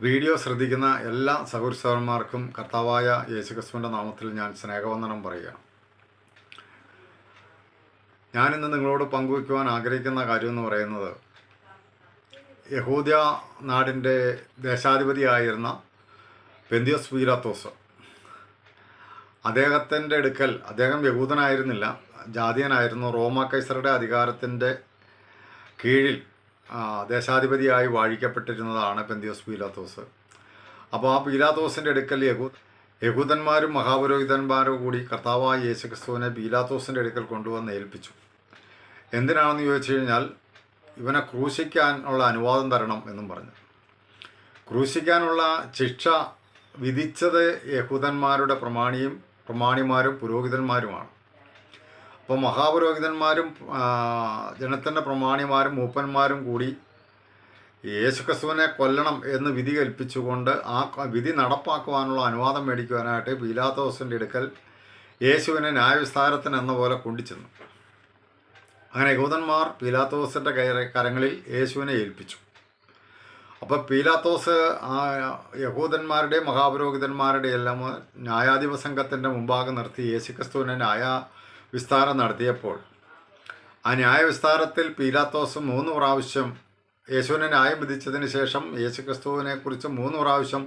Video ശ്രദ്ധിക്കുന്ന എല്ലാ സഹോദരന്മാർക്കും കർത്താവായ യേശുക്രിസ്തുവിന്റെ നാമത്തിൽ ഞാൻ സ്നേഹവന്ദനം പറയുകയാണ്. ഞാനിന്ന് നിങ്ങളോട് പങ്കുവയ്ക്കുവാൻ ആഗ്രഹിക്കുന്ന കാര്യം എന്ന് പറയുന്നത് യഹൂദ്യ നാടിന്റെ ദേശാധിപതിയായിരുന്ന പെന്തിയോസ് പീലാത്തോസ്. അദ്ദേഹത്തിന്റെ അടുക്കൽ അദ്ദേഹം യഹൂദനായിരുന്നില്ല ജാതിയനായിരുന്നു. റോമ കൈസറുടെ അധികാരത്തിന്റെ കീഴിൽ ദേശാധിപതിയായി വാഴിക്കപ്പെട്ടിരുന്നതാണ് പെന്തിയോസ് പീലാത്തോസ്. അപ്പോൾ ആ പീലാത്തോസിന്റെ അടുക്കൽ യഹൂ യഹൂദന്മാരും മഹാപുരോഹിതന്മാരും കൂടി കർത്താവായ യേശുക്രിസ്തുവിനെ പീലാത്തോസിന്റെ അടുക്കൽ കൊണ്ടുവന്ന് ഏൽപ്പിച്ചു. എന്തിനാണെന്ന് ചോദിച്ചു കഴിഞ്ഞാൽ ഇവനെ ക്രൂശിക്കാനുള്ള അനുവാദം തരണം എന്നും പറഞ്ഞു. ക്രൂശിക്കാനുള്ള ശിക്ഷ വിധിച്ചത് യഹൂദന്മാരുടെ പ്രമാണിയും പ്രമാണിമാരും പുരോഹിതന്മാരുമാണ്. അപ്പോൾ മഹാപുരോഹിതന്മാരും ജനത്തിന്റെ പ്രമാണിമാരും മൂപ്പന്മാരും കൂടി യേശുക്രിസ്തുവിനെ കൊല്ലണം എന്ന് വിധി കൽപ്പിച്ചുകൊണ്ട് ആ വിധി നടപ്പാക്കുവാനുള്ള അനുവാദം മേടിക്കുവാനായിട്ട് പീലാത്തോസിന്റെ അടുക്കൽ യേശുവിനെ ന്യായവിസ്താരത്തിന് എന്ന പോലെ കൊണ്ടുചെന്നു. അങ്ങനെ യഹൂദന്മാർ പീലാത്തോസിന്റെ കരങ്ങളിൽ യേശുവിനെ ഏൽപ്പിച്ചു. അപ്പോൾ പീലാത്തോസ് ആ യഹൂദന്മാരുടെയും മഹാപുരോഹിതന്മാരുടെയും എല്ലാം ന്യായാധിപ സംഘത്തിന്റെ മുമ്പാകെ നിർത്തി യേശുക്രിസ്തുവിനെ ന്യായ വിസ്താരം നടത്തിയപ്പോൾ. ആ ന്യായവിസ്താരത്തിൽ പീലാത്തോസ് മൂന്ന് പ്രാവശ്യം യേശുവിനെ ന്യായം വിധിച്ചതിന് ശേഷം യേശുക്രിസ്തുവിനെക്കുറിച്ച് മൂന്ന് പ്രാവശ്യം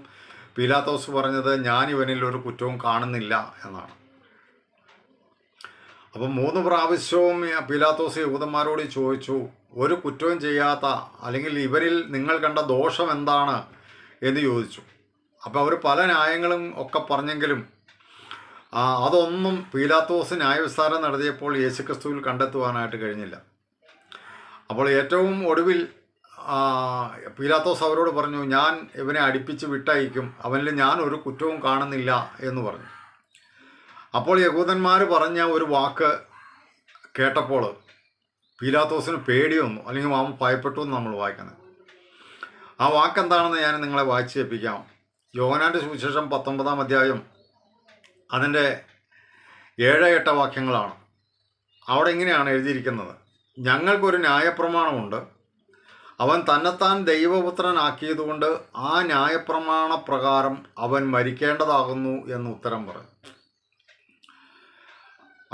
പീലാത്തോസ് പറഞ്ഞത് ഞാൻ ഇവനിൽ ഒരു കുറ്റവും കാണുന്നില്ല എന്നാണ്. അപ്പം മൂന്ന് പ്രാവശ്യവും പീലാത്തോസ് യഹൂദന്മാരോട് ചോദിച്ചു ഒരു കുറ്റവും ചെയ്യാത്ത അല്ലെങ്കിൽ ഇവരിൽ നിങ്ങൾ കണ്ട ദോഷം എന്താണ്? എന്ന് ചോദിച്ചു. അപ്പോൾ അവർ പല ന്യായങ്ങളും ഒക്കെ പറഞ്ഞെങ്കിലും ആ, അതൊന്നും പീലാത്തോസ് ന്യായവിസ്താരം നടത്തിയപ്പോൾ യേശുക്രിസ്തുവിൽ കണ്ടെത്തുവാനായിട്ട് കഴിഞ്ഞില്ല. അപ്പോൾ ഏറ്റവും ഒടുവിൽ പീലാത്തോസ് അവരോട് പറഞ്ഞു ഞാൻ ഇവനെ അടുപ്പിച്ച് വിട്ടയക്കും. അവനിൽ ഞാൻ ഒരു കുറ്റവും കാണുന്നില്ല എന്ന് പറഞ്ഞു. അപ്പോൾ യഹൂദന്മാർ പറഞ്ഞ ഒരു വാക്ക് കേട്ടപ്പോൾ പീലാത്തോസിന് പേടി വന്നു. അല്ലെങ്കിൽ മാമ ഭയപ്പെട്ടു എന്ന് നമ്മൾ വായിക്കുന്നത്. ആ വാക്കെന്താണെന്ന് ഞാൻ നിങ്ങളെ വായിച്ചു കേൾപ്പിക്കാം. യോഹനാന്റെ സുവിശേഷം പത്തൊമ്പതാം അധ്യായം അതിന്റെ ഏഴ് എട്ട് വാക്യങ്ങളാണ്. അവിടെ ഇങ്ങനെയാണ് എഴുതിയിരിക്കുന്നത്. ഞങ്ങൾക്കൊരു ന്യായപ്രമാണമുണ്ട്. അവൻ തന്നെത്താൻ ദൈവപുത്രനാക്കിയതുകൊണ്ട് ആ ന്യായപ്രമാണ പ്രകാരം അവൻ മരിക്കേണ്ടതാകുന്നു എന്ന് ഉത്തരം പറഞ്ഞു.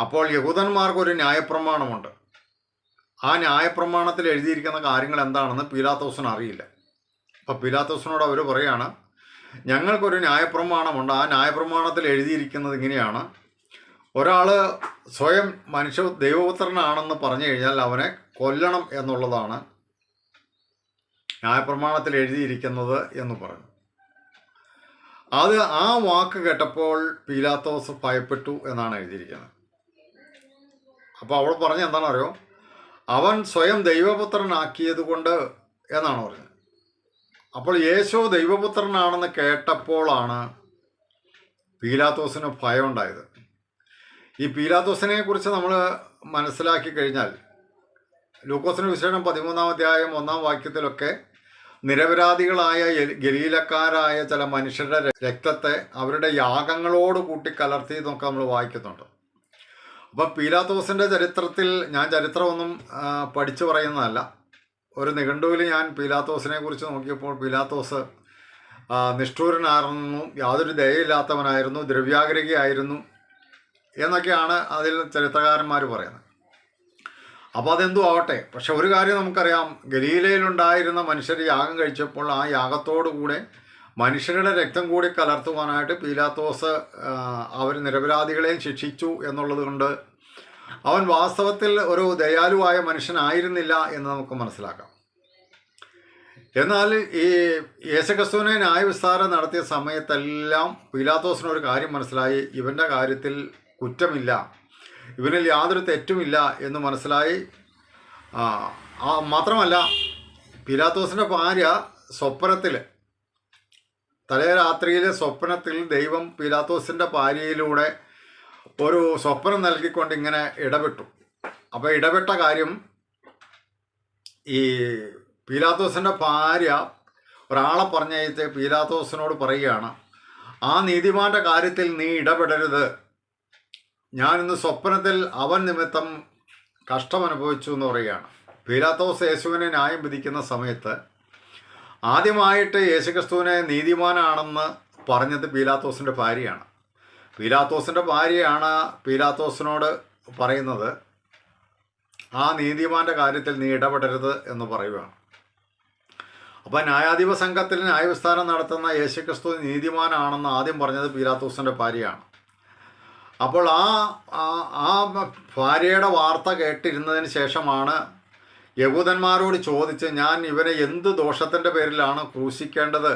അപ്പോൾ യഹൂദന്മാർക്കൊരു ന്യായപ്രമാണമുണ്ട്. ആ ന്യായപ്രമാണത്തിൽ എഴുതിയിരിക്കുന്ന കാര്യങ്ങൾ എന്താണെന്ന് പീലാത്തോസിന് അറിയില്ല. അപ്പോൾ പീലാത്തോസിനോട് അവർ പറയാണ് ഞങ്ങൾക്കൊരു ന്യായപ്രമാണമുണ്ട്. ആ ന്യായപ്രമാണത്തിൽ എഴുതിയിരിക്കുന്നത് ഇങ്ങനെയാണ്. ഒരാൾ സ്വയം മനുഷ്യ ദൈവപുത്രനാണെന്ന് പറഞ്ഞു കഴിഞ്ഞാൽ അവനെ കൊല്ലണം എന്നുള്ളതാണ് ന്യായപ്രമാണത്തിൽ എഴുതിയിരിക്കുന്നത് എന്ന് പറഞ്ഞു അത് ആ വാക്ക് കേട്ടപ്പോൾ പീലാത്തോസ് ഭയപ്പെട്ടു എന്നാണ് എഴുതിയിരിക്കുന്നത്. അപ്പോൾ അവൾ പറഞ്ഞ എന്താണെന്നറിയോ? അവൻ സ്വയം ദൈവപുത്രനാക്കിയത് കൊണ്ട് എന്നാണ് പറഞ്ഞത്? അപ്പോൾ യേശോ ദൈവപുത്രനാണെന്ന് കേട്ടപ്പോഴാണ് പീലാത്തോസിന് ഭയം ഉണ്ടായത് ഈ പീലാത്തോസിനെ കുറിച്ച് നമ്മൾ മനസ്സിലാക്കി കഴിഞ്ഞാൽ ലൂക്കോസിന് വിശേഷം പതിമൂന്നാം അധ്യായം ഒന്നാം വാക്യത്തിലൊക്കെ നിരപരാധികളായ ഗലീലക്കാരായ ചില മനുഷ്യരുടെ രക്തത്തെ അവരുടെ യാഗങ്ങളോട് കൂട്ടി കലർത്തി എന്നൊക്കെ നമ്മൾ വായിക്കുന്നുണ്ട്. അപ്പം പീലാത്തോസിന്റെ ചരിത്രത്തിൽ ഞാൻ ചരിത്രമൊന്നും പഠിച്ചു പറയുന്നതല്ല. ഒരു നിഘണ്ടുവിൽ ഞാൻ പീലാത്തോസിനെ കുറിച്ച് നോക്കിയപ്പോൾ പീലാത്തോസ് നിഷ്ഠൂരനായിരുന്നു യാതൊരു ദയയില്ലാത്തവനായിരുന്നു ദ്രവ്യാഗ്രഹിയായിരുന്നു എന്നൊക്കെയാണ് അതിൽ ചരിത്രകാരന്മാർ പറയുന്നത്. അപ്പോൾ അതെന്തു ആവട്ടെ പക്ഷെ ഒരു കാര്യം നമുക്കറിയാം ഗലീലയിലുണ്ടായിരുന്ന മനുഷ്യർ യാഗം കഴിച്ചപ്പോൾ ആ യാഗത്തോടു കൂടെ മനുഷ്യരുടെ രക്തം കൂടി കലർത്തുവാനായിട്ട് പീലാത്തോസ് അവർ നിരപരാധികളെയും ശിക്ഷിച്ചു എന്നുള്ളത് കൊണ്ട് അവൻ വാസ്തവത്തിൽ ഒരു ദയാലുവായ മനുഷ്യനായിരുന്നില്ല എന്ന് നമുക്ക് മനസ്സിലാക്കാം. എന്നാൽ ഈ യേശുക്രിസ്തുവിനെ ന്യായവിസ്താരം നടത്തിയ സമയത്തെല്ലാം പീലാത്തോസിനൊരു കാര്യം മനസ്സിലായി. ഇവന്റെ കാര്യത്തിൽ കുറ്റമില്ല. ഇവനിൽ യാതൊരു തെറ്റുമില്ല എന്ന് മനസ്സിലായി. മാത്രമല്ല പീലാത്തോസിന്റെ ഭാര്യ സ്വപ്നത്തിൽ തലേ രാത്രിയിലെ സ്വപ്നത്തിൽ ദൈവം പീലാത്തോസിന്റെ ഭാര്യയിലൂടെ ഒരു സ്വപ്നം നൽകിക്കൊണ്ട് ഇങ്ങനെ ഇടപെട്ടു. അപ്പോൾ ഇടപെട്ട കാര്യം ഈ പീലാത്തോസിന്റെ ഭാര്യ ഒരാളെ പറഞ്ഞയച്ച് പീലാത്തോസിനോട് പറയുകയാണ് ആ നീതിമാന്റെ കാര്യത്തിൽ നീ ഇടപെടരുത്. ഞാൻ ഇന്ന് സ്വപ്നത്തിൽ അവൻ നിമിത്തം കഷ്ടം അനുഭവിച്ചു എന്ന് പറയുകയാണ്. പീലാത്തോസ് യേശുവിനെ ന്യായം വിധിക്കുന്ന സമയത്ത് ആദ്യമായിട്ട് യേശുക്രിസ്തുവിനെ നീതിമാനാണെന്ന് പറഞ്ഞത് പീലാത്തോസിന്റെ ഭാര്യയാണ്. പീലാത്തോസിന്റെ ഭാര്യയാണ് പീലാത്തോസിനോട് പറയുന്നത് ആ നീതിമാന്റെ കാര്യത്തിൽ നീ ഇടപെടരുത് എന്ന് പറയുകയാണ് അപ്പോൾ ന്യായാധിപ സംഘത്തിൽ ന്യായവിസ്താരം നടത്തുന്ന യേശുക്രിസ്തു നീതിമാനാണെന്ന് ആദ്യം പറഞ്ഞത് പീലാത്തോസിന്റെ ഭാര്യയാണ്. അപ്പോൾ ആ ആ- ആ ഭാര്യയുടെ വാർത്ത കേട്ടിരുന്നതിന് ശേഷമാണ് യഹൂദന്മാരോട് ചോദിച്ച് ഞാൻ ഇവരെ എന്ത് ദോഷത്തിന്റെ പേരിലാണ് ക്രൂശിക്കേണ്ടത്?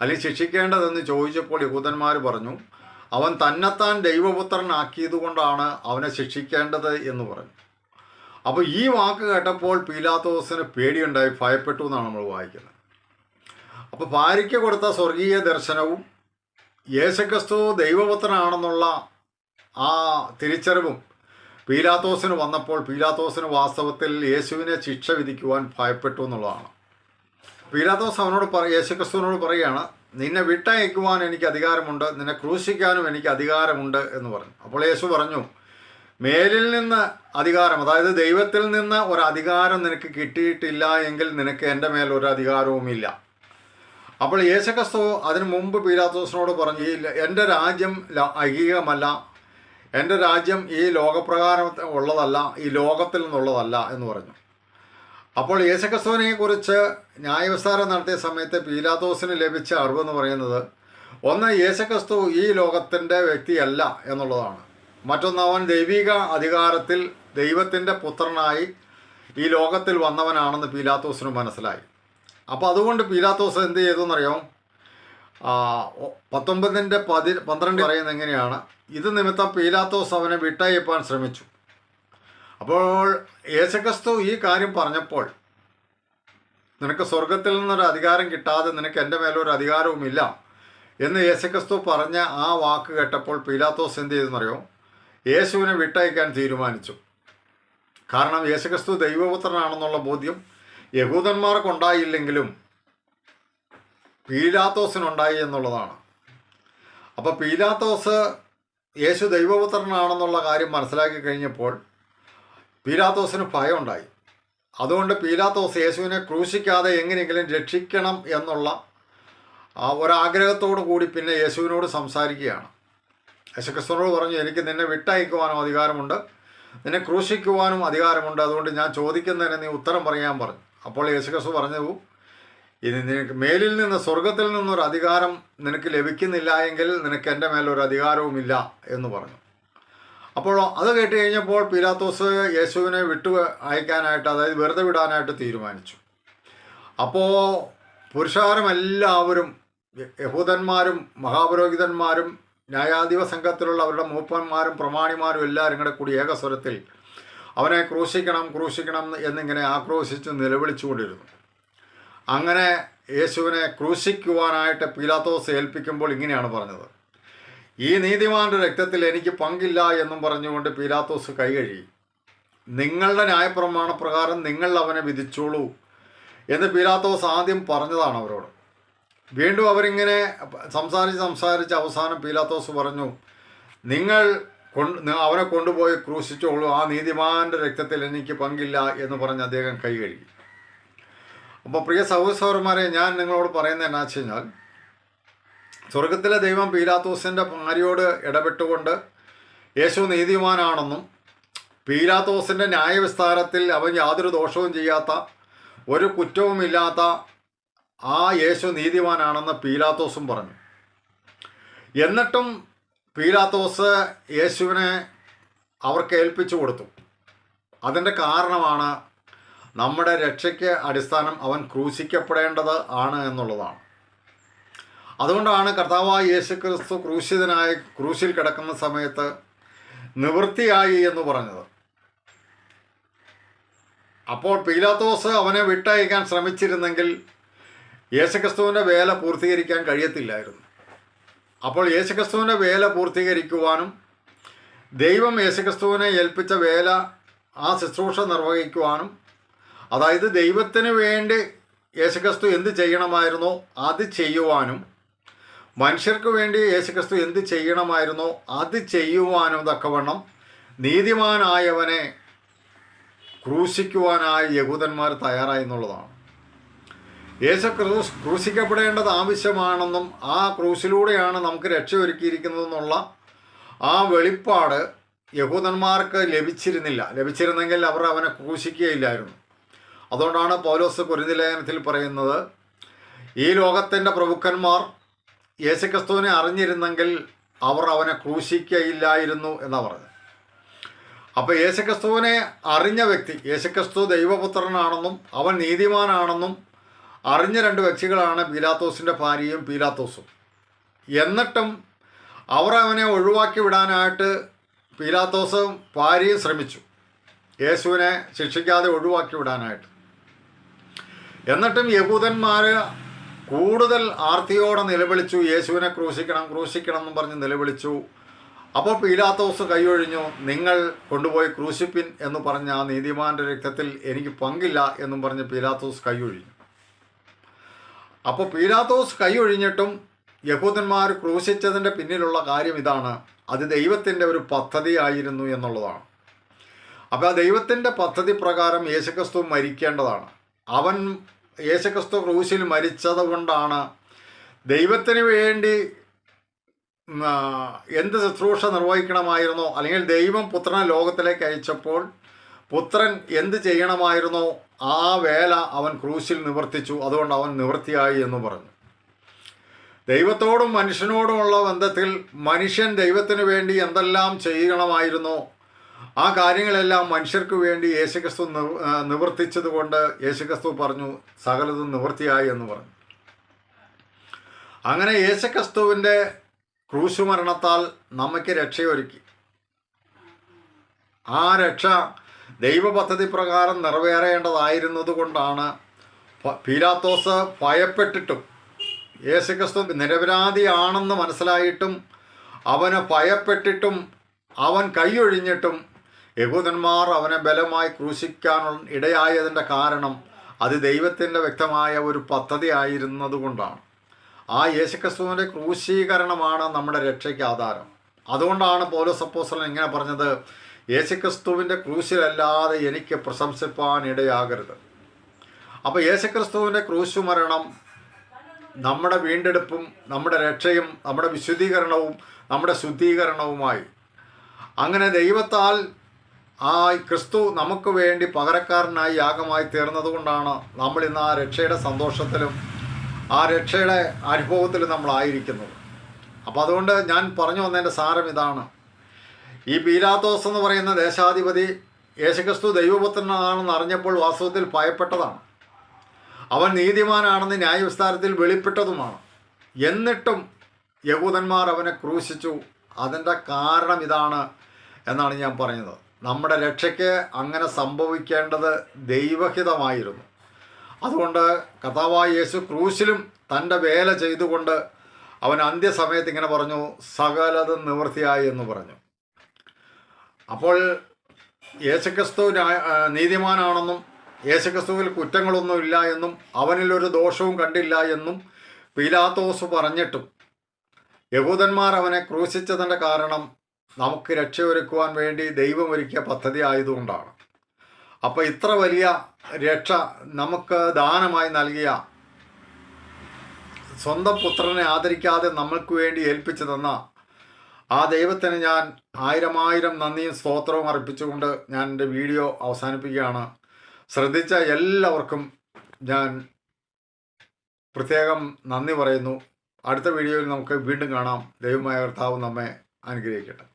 അല്ലെങ്കിൽ ശിക്ഷിക്കേണ്ടതെന്ന് ചോദിച്ചപ്പോൾ യഹൂദന്മാർ പറഞ്ഞു അവൻ തന്നെത്താൻ ദൈവപുത്രനാക്കിയതുകൊണ്ടാണ് അവനെ ശിക്ഷിക്കേണ്ടത് എന്ന് പറഞ്ഞു. അപ്പോൾ ഈ വാക്ക് കേട്ടപ്പോൾ പീലാത്തോസിന് പേടിയുണ്ടായി ഭയപ്പെട്ടു എന്നാണ് നമ്മൾ വായിക്കുന്നത്. അപ്പോൾ ഭാര്യയ്ക്ക് കൊടുത്ത സ്വർഗീയ ദർശനവും യേശുക്രിസ്തു ദൈവപുത്രനാണെന്നുള്ള ആ തിരിച്ചറിവും പീലാത്തോസിന് വന്നപ്പോൾ പീലാത്തോസിന് വാസ്തവത്തിൽ യേശുവിനെ ശിക്ഷ വിധിക്കുവാൻ ഭയപ്പെട്ടു എന്നുള്ളതാണ്. പീലാത്തോസ് അവനോട് പറ യേശുക്രിസ്തുവിനോട് പറയുകയാണ് നിന്നെ വിട്ടയക്കുവാൻ എനിക്ക് അധികാരമുണ്ട് നിന്നെ ക്രൂശിക്കാനും എനിക്ക് അധികാരമുണ്ട് എന്ന് പറഞ്ഞു. അപ്പോൾ യേശു പറഞ്ഞു മേലിൽ നിന്ന് അധികാരം അതായത് ദൈവത്തിൽ നിന്ന് ഒരു അധികാരം നിനക്ക് കിട്ടിയിട്ടില്ല എങ്കിൽ നിനക്ക് എന്റെ മേൽ ഒരു അധികാരവുമില്ല അപ്പോൾ യേശുക്രിസ്തു അതിനു മുമ്പ് പീലാത്തോസിനോട് പറഞ്ഞു ഈ എന്റെ രാജ്യം ഐഹികമല്ല എന്റെ രാജ്യം ഈ ലോകപ്രകാരം ഉള്ളതല്ല ഈ ലോകത്തിൽ നിന്നുള്ളതല്ല എന്ന് പറഞ്ഞു. അപ്പോൾ യേശുക്രിസ്തുവിനെ കുറിച്ച് ന്യായവിസ്താരം നടത്തിയ സമയത്ത് പീലാത്തോസിന് ലഭിച്ച അറിവെന്ന് പറയുന്നത് ഒന്ന് യേശുക്രിസ്തു ഈ ലോകത്തിന്റെ വ്യക്തിയല്ല എന്നുള്ളതാണ്. മറ്റൊന്ന് അവൻ ദൈവിക അധികാരത്തിൽ ദൈവത്തിന്റെ പുത്രനായി ഈ ലോകത്തിൽ വന്നവനാണെന്ന് പീലാത്തോസിന് മനസ്സിലായി. അപ്പോൾ അതുകൊണ്ട് പീലാത്തോസ് എന്ത് ചെയ്തു എന്നറിയാം? പത്തൊമ്പതിന്റെ പതി പന്ത്രണ്ട് പറയുന്നത് എങ്ങനെയാണ്? ഇത് നിമിത്തം പീലാത്തോസ് അവനെ വിട്ടയപ്പാൻ ശ്രമിച്ചു. അപ്പോൾ യേശുക്രിസ്തു ഈ കാര്യം പറഞ്ഞപ്പോൾ നിനക്ക് സ്വർഗത്തിൽ നിന്നൊരു അധികാരം കിട്ടാതെ നിനക്ക് എന്റെ മേലൊരു അധികാരവുമില്ല എന്ന് യേശുക്രിസ്തു പറഞ്ഞ ആ വാക്ക് കേട്ടപ്പോൾ പീലാത്തോസ് എന്ത് ചെയ്തെന്നറിയോ യേശുവിനെ വിട്ടയക്കാൻ തീരുമാനിച്ചു. കാരണം യേശുക്രിസ്തു ദൈവപുത്രനാണെന്നുള്ള ബോധ്യം യഹൂദന്മാർക്കുണ്ടായില്ലെങ്കിലും പീലാത്തോസിനുണ്ടായി എന്നുള്ളതാണ്. അപ്പോൾ പീലാത്തോസ് യേശു ദൈവപുത്രനാണെന്നുള്ള കാര്യം മനസ്സിലാക്കി കഴിഞ്ഞപ്പോൾ പീലാത്തോസിന് ഭയമുണ്ടായി. അതുകൊണ്ട് പീലാത്തോസ് യേശുവിനെ ക്രൂശിക്കാതെ എങ്ങനെയെങ്കിലും രക്ഷിക്കണം എന്നുള്ള ഒരാഗ്രഹത്തോടു കൂടി പിന്നെ യേശുവിനോട് സംസാരിക്കുകയാണ്. യേശുക്രിസ്തുവിനോട് പറഞ്ഞു എനിക്ക് നിന്നെ വിട്ടയക്കുവാനും അധികാരമുണ്ട്. നിന്നെ ക്രൂശിക്കുവാനും അധികാരമുണ്ട്. അതുകൊണ്ട് ഞാൻ ചോദിക്കുന്നതിന് നീ ഉത്തരം പറയാൻ പറഞ്ഞു. അപ്പോൾ യേശുക്രിസ്തു പറഞ്ഞു ഇനി നിനക്ക് മേലിൽ നിന്ന് സ്വർഗത്തിൽ നിന്നൊരു അധികാരം നിനക്ക് ലഭിക്കുന്നില്ല എങ്കിൽ നിനക്ക് എന്റെ മേലൊരു അധികാരവുമില്ല എന്ന് പറഞ്ഞു. അപ്പോൾ അത് കേട്ട് കഴിഞ്ഞപ്പോൾ പീലാത്തോസ് യേശുവിനെ വിട്ടു അയക്കാനായിട്ട് അതായത് വെറുതെ വിടാനായിട്ട് തീരുമാനിച്ചു. അപ്പോൾ പുരുഷാരം എല്ലാവരും യഹൂദന്മാരും മഹാപുരോഹിതന്മാരും ന്യായാധിപ സംഘത്തിലുള്ള അവരുടെ മൂപ്പന്മാരും പ്രമാണിമാരും എല്ലാവരും കൂടെ കൂടി ഏകസ്വരത്തിൽ അവനെ ക്രൂശിക്കണം ക്രൂശിക്കണം എന്നിങ്ങനെ ആക്രോശിച്ച് നിലവിളിച്ചുകൊണ്ടിരുന്നു. അങ്ങനെ യേശുവിനെ ക്രൂശിക്കുവാനായിട്ട് പീലാത്തോസ് ഏൽപ്പിക്കുമ്പോൾ ഇങ്ങനെയാണ് പറഞ്ഞത്. ഈ നീതിമാന്റെ രക്തത്തിൽ എനിക്ക് പങ്കില്ല എന്നും പറഞ്ഞുകൊണ്ട് പീലാത്തോസ് കൈകഴുകി നിങ്ങളുടെ ന്യായപ്രമാണ പ്രകാരം നിങ്ങൾ അവനെ വിധിച്ചോളൂ എന്ന് പീലാത്തോസ് ആദ്യം പറഞ്ഞതാണ് അവരോട്. വീണ്ടും അവരിങ്ങനെ സംസാരിച്ച് സംസാരിച്ച് അവസാനം പീലാത്തോസ് പറഞ്ഞു നിങ്ങൾ കൊണ്ട് അവനെ കൊണ്ടുപോയി ക്രൂശിച്ചോളൂ. ആ നീതിമാന്റെ രക്തത്തിൽ എനിക്ക് പങ്കില്ല എന്ന് പറഞ്ഞ് അദ്ദേഹം കൈ കഴുകി. അപ്പോൾ പ്രിയ സഹോദരന്മാരെ ഞാൻ നിങ്ങളോട് പറയുന്നത് എന്നാ വെച്ച് കഴിഞ്ഞാൽ സ്വർഗത്തിലെ ദൈവം പീലാത്തോസിന്റെ ഭാര്യയോട് ഇടപെട്ടുകൊണ്ട് യേശു നീതിമാനാണെന്നും പീലാത്തോസിന്റെ ന്യായവിസ്താരത്തിൽ അവൻ യാതൊരു ദോഷവും ചെയ്യാത്ത ഒരു കുറ്റവുമില്ലാത്ത ആ യേശു നീതിമാനാണെന്ന് പീലാത്തോസും പറഞ്ഞു. എന്നിട്ടും പീലാത്തോസ് യേശുവിനെ അവർക്ക് ഏൽപ്പിച്ചു കൊടുത്തു. അതിന്റെ കാരണമാണ് നമ്മുടെ രക്ഷയ്ക്ക് അടിസ്ഥാനം അവൻ ക്രൂശിക്കപ്പെടേണ്ടത് ആണ് എന്നുള്ളതാണ്. അതുകൊണ്ടാണ് കർത്താവായ യേശു ക്രിസ്തു ക്രൂശിതനായി ക്രൂശിൽ കിടക്കുന്ന സമയത്ത് നിവൃത്തിയായി എന്ന് പറഞ്ഞത്. അപ്പോൾ പീലാത്തോസ് അവനെ വിട്ടയക്കാൻ ശ്രമിച്ചിരുന്നെങ്കിൽ യേശുക്രിസ്തുവിന്റെ വേല പൂർത്തീകരിക്കാൻ കഴിയത്തില്ലായിരുന്നു. അപ്പോൾ യേശുക്രിസ്തുവിന്റെ വേല പൂർത്തീകരിക്കുവാനും ദൈവം യേശുക്രിസ്തുവിനെ ഏൽപ്പിച്ച വേല ആ ശുശ്രൂഷ നിർവഹിക്കുവാനും അതായത് ദൈവത്തിന് വേണ്ടി യേശുക്രിസ്തു എന്ത് ചെയ്യണമായിരുന്നോ അത് ചെയ്യുവാനും മനുഷ്യർക്ക് വേണ്ടി യേശുക്രിസ്തു എന്ത് ചെയ്യണമായിരുന്നോ അത് ചെയ്യുവാനും തക്കവണ്ണം നീതിമാനായവനെ ക്രൂശിക്കുവാനായി യഹൂദന്മാർ തയ്യാറായി എന്നുള്ളതാണ്. യേശു ക്രൂശിക്കപ്പെടേണ്ടത് ആവശ്യമാണെന്നും ആ ക്രൂശിലൂടെയാണ് നമുക്ക് രക്ഷ ഒരുക്കിയിരിക്കുന്നതെന്നുള്ള ആ വെളിപ്പാട് യഹൂദന്മാർക്ക് ലഭിച്ചിരുന്നില്ല. ലഭിച്ചിരുന്നെങ്കിൽ അവർ അവനെ ക്രൂശിക്കുകയില്ലായിരുന്നു. അതുകൊണ്ടാണ് പൗലോസ് കുരുതിലേഖനത്തിൽ പറയുന്നത് ഈ ലോകത്തിന്റെ പ്രഭുക്കന്മാർ യേശുക്രിസ്തുവിനെ അറിഞ്ഞിരുന്നെങ്കിൽ അവർ അവനെ ക്രൂശിക്കയില്ലായിരുന്നു എന്നാണ് പറഞ്ഞത്. അപ്പോൾ യേശുക്രിസ്തുവിനെ അറിഞ്ഞ വ്യക്തി യേശുക്രിസ്തു ദൈവപുത്രനാണെന്നും അവൻ നീതിമാനാണെന്നും അറിഞ്ഞ രണ്ട് വ്യക്തികളാണ് പീലാത്തോസിന്റെ ഭാര്യയും പീലാത്തോസും. എന്നിട്ടും അവർ അവനെ ഒഴിവാക്കി വിടാനായിട്ട് പീലാത്തോസും ഭാര്യയും ശ്രമിച്ചു. യേശുവിനെ ശിക്ഷിക്കാതെ ഒഴിവാക്കി വിടാനായിട്ട്. എന്നിട്ടും യഹൂദന്മാർ കൂടുതൽ ആർത്തിയോടെ നിലവിളിച്ചു യേശുവിനെ ക്രൂശിക്കണം ക്രൂശിക്കണം എന്ന് പറഞ്ഞ് നിലവിളിച്ചു. അപ്പോൾ പീലാത്തോസ് കൈയൊഴിഞ്ഞു നിങ്ങൾ കൊണ്ടുപോയി ക്രൂശിപ്പിൻ എന്ന് പറഞ്ഞ ആ നീതിമാന്റെ രക്തത്തിൽ എനിക്ക് പങ്കില്ല എന്നും പറഞ്ഞ് പീലാത്തോസ് കൈയൊഴിഞ്ഞു അപ്പോൾ പീലാത്തോസ് കൈയൊഴിഞ്ഞിട്ടും യഹൂദന്മാർ ക്രൂശിച്ചതിന്റെ പിന്നിലുള്ള കാര്യം ഇതാണ്. അത് ദൈവത്തിന്റെ ഒരു പദ്ധതിയായിരുന്നു എന്നുള്ളതാണ്. അപ്പോൾ ആ ദൈവത്തിന്റെ പദ്ധതി പ്രകാരം യേശുക്രിസ്തു മരിക്കേണ്ടതാണ്. അവൻ യേശുക്രിസ്തു ക്രൂശിൽ മരിച്ചത് കൊണ്ടാണ് ദൈവത്തിന് വേണ്ടി എന്ത് ശുശ്രൂഷ നിർവഹിക്കണമായിരുന്നോ അല്ലെങ്കിൽ ദൈവം പുത്രനെ ലോകത്തിലേക്ക് അയച്ചപ്പോൾ പുത്രൻ എന്ത് ചെയ്യണമായിരുന്നോ ആ വേല അവൻ ക്രൂശിൽ നിവർത്തിച്ചു. അതുകൊണ്ട് അവൻ നിവൃത്തിയായി എന്ന് പറഞ്ഞു. ദൈവത്തോടും മനുഷ്യനോടുമുള്ള ബന്ധത്തിൽ മനുഷ്യൻ ദൈവത്തിന് വേണ്ടി എന്തെല്ലാം ചെയ്യണമായിരുന്നോ ആ കാര്യങ്ങളെല്ലാം മനുഷ്യർക്ക് വേണ്ടി യേശുക്രിസ്തു നിവർത്തിച്ചതുകൊണ്ട് നിവർത്തിച്ചത് കൊണ്ട് യേശുക്രിസ്തു പറഞ്ഞു സകലതും നിവൃത്തിയായി എന്ന് പറഞ്ഞു. അങ്ങനെ യേശുക്രിസ്തുവിന്റെ ക്രൂശുമരണത്താൽ നമുക്ക് രക്ഷയൊരുക്കി. ആ രക്ഷ ദൈവപദ്ധതി പ്രകാരം നിറവേറേണ്ടതായിരുന്നത് കൊണ്ടാണ് പീലാത്തോസ് ഭയപ്പെട്ടിട്ടും യേശുക്രിസ്തു നിരപരാധിയാണെന്ന് മനസ്സിലായിട്ടും അവന് ഭയപ്പെട്ടിട്ടും അവൻ കൈയൊഴിഞ്ഞിട്ടും യഹൂദന്മാർ അവനെ ബലമായി ക്രൂശിക്കാൻ ഇടയായതിന്റെ കാരണം അത് ദൈവത്തിന്റെ വ്യക്തമായ ഒരു പദ്ധതി ആയിരുന്നതുകൊണ്ടാണ്. ആ യേശുക്രിസ്തുവിന്റെ ക്രൂശീകരണമാണ് നമ്മുടെ രക്ഷയ്ക്ക് ആധാരം. അതുകൊണ്ടാണ് പൗലോസ് അപ്പോസ്തലൻ ഇങ്ങനെ പറഞ്ഞത് യേശുക്രിസ്തുവിന്റെ ക്രൂശിലല്ലാതെ എനിക്ക് പ്രശംസിപ്പാൻ ഇടയാകരുത്. അപ്പോൾ യേശുക്രിസ്തുവിന്റെ ക്രൂശുമരണം നമ്മുടെ വീണ്ടെടുപ്പും നമ്മുടെ രക്ഷയും നമ്മുടെ വിശുദ്ധീകരണവും നമ്മുടെ ശുദ്ധീകരണവുമായി. അങ്ങനെ ദൈവത്താൽ ആ ക്രിസ്തു നമുക്ക് വേണ്ടി പകരക്കാരനായി യാഗമായി തീർന്നതുകൊണ്ടാണ് നമ്മൾ ഇന്ന് ആ രക്ഷയുടെ സന്തോഷത്തിലും ആ രക്ഷയുടെ അനുഭവത്തിലും നമ്മളായിരിക്കുന്നത് അപ്പോൾ അതുകൊണ്ട് ഞാൻ പറഞ്ഞു വന്നതിന്റെ സാരം ഇതാണ്. ഈ പീലാത്തോസ് എന്ന് പറയുന്ന ദേശാധിപതി യേശുക്രിസ്തു ദൈവപുത്രനാണെന്ന് അറിഞ്ഞപ്പോൾ വാസ്തവത്തിൽ ഭയപ്പെട്ടതാണ്. അവൻ നീതിമാനാണെന്ന് ന്യായവിസ്താരത്തിൽ വെളിപ്പെട്ടതുമാണ്. എന്നിട്ടും യഹൂദന്മാർ അവനെ ക്രൂശിച്ചു. അതിന്റെ കാരണം ഇതാണ് എന്നാണ് ഞാൻ പറഞ്ഞത്. നമ്മുടെ രക്ഷയ്ക്ക് അങ്ങനെ സംഭവിക്കേണ്ടത് ദൈവഹിതമായിരുന്നു. അതുകൊണ്ട് കഥാവായ യേശു ക്രൂശിലും തന്റെ വേല ചെയ്തുകൊണ്ട് അവൻ അന്ത്യസമയത്ത് ഇങ്ങനെ പറഞ്ഞു സകലത് നിവൃത്തിയായി എന്ന് പറഞ്ഞു. അപ്പോൾ യേശുക്രിസ്തു നീതിമാനാണെന്നും യേശുക്രിസ്തുവിൽ കുറ്റങ്ങളൊന്നുമില്ല എന്നും അവനിലൊരു ദോഷവും കണ്ടില്ല എന്നും പീലാത്തോസ് പറഞ്ഞിട്ടും യഹൂദന്മാർ അവനെ ക്രൂശിച്ചതിന്റെ കാരണം നമുക്ക് രക്ഷയൊരുക്കുവാൻ വേണ്ടി ദൈവമൊരുക്കിയ പദ്ധതി ആയതുകൊണ്ടാണ്. അപ്പോൾ ഇത്ര വലിയ രക്ഷ നമുക്ക് ദാനമായി നൽകിയ സ്വന്തം പുത്രനെ ആദരിക്കാതെ നമ്മൾക്ക് വേണ്ടി ഏൽപ്പിച്ചു തന്ന ആ ദൈവത്തിന് ഞാൻ ആയിരം ആയിരം നന്ദിയും സ്തോത്രവും അർപ്പിച്ചുകൊണ്ട് ഞാൻ എന്റെ വീഡിയോ അവസാനിപ്പിക്കുകയാണ്. ശ്രദ്ധിച്ച എല്ലാവർക്കും ഞാൻ പ്രത്യേകം നന്ദി പറയുന്നു. അടുത്ത വീഡിയോയിൽ നമുക്ക് വീണ്ടും കാണാം. ദൈവമായ കർത്താവ് നമ്മെ അനുഗ്രഹിക്കട്ടെ.